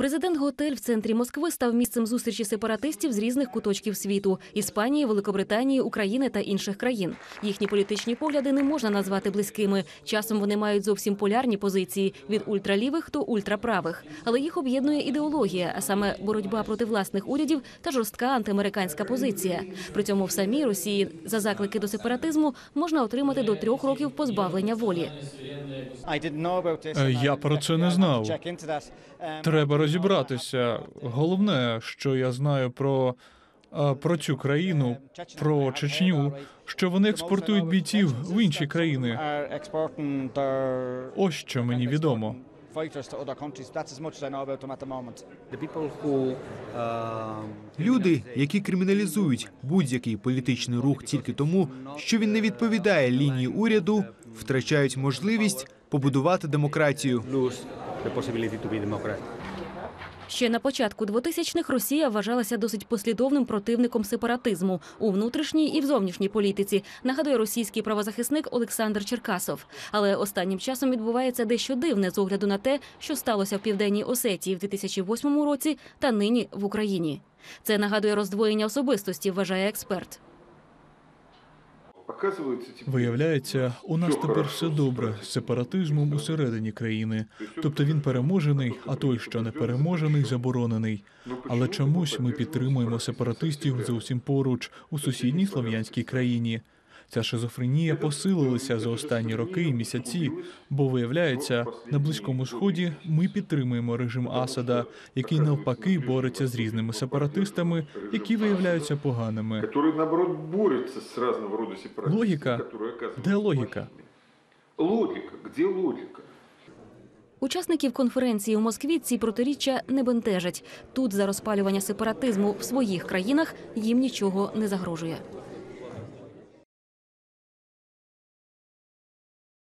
Президент готель в центрі Москви став місцем зустрічі сепаратистів з різних куточків світу Іспанії, Великобританії, України та інших країн. Їхні політичні погляди не можна назвати близькими. Часом вони мають зовсім полярні позиції від ультралівих до ультраправих. Але їх об'єднує ідеологія, а саме боротьба проти власних урядів та жорстка антиамериканська позиція. При цьому в самій Росії за заклики до сепаратизму можна отримати до трьох років позбавлення волі. Е, Я про це не знав. Треба розібратися. Головне, що я знаю про, е, про цю країну, про Чечню, що вони експортують бійців в інші країни. Ось що мені відомо. Люди, які криміналізують будь-який політичний рух тільки тому, що він не відповідає лінії уряду, втрачають можливість побудувати демократію. The possibility to be democratic. Ще на початку 2000-х Росія вважалася досить послідовним противником сепаратизму у внутрішній і в зовнішній політиці. Нагадує російський правозахисник Олександр Черкасов. Але останнім часом відбувається дещо дивне з огляду на те, що сталося в південній Осетії в 2008 році та нині в Україні. Це нагадує роздвоєння особистості, вважає експерт. Виявляється, у нас тепер все добре з сепаратизмом усередині країни. Тобто він переможений, а той, що не переможений, заборонений. Але чомусь ми підтримуємо сепаратистів зовсім поруч у сусідній слов'янській країні. Ця шизофренія посилилася за останні роки і місяці, бо виявляється, на близькому сході ми підтримуємо режим Асада, який навпаки бореться з різними сепаратистами, які виявляються поганими. которые, наоборот, борются с разного рода сепаратистами. Логика. которые оказываются Де логіка? плохими. Логика. Где логика? Учасників конференції у Москві ці протиріччя не бентежать. Тут за розпалювання сепаратизму в своїх країнах їм нічого не загрожує.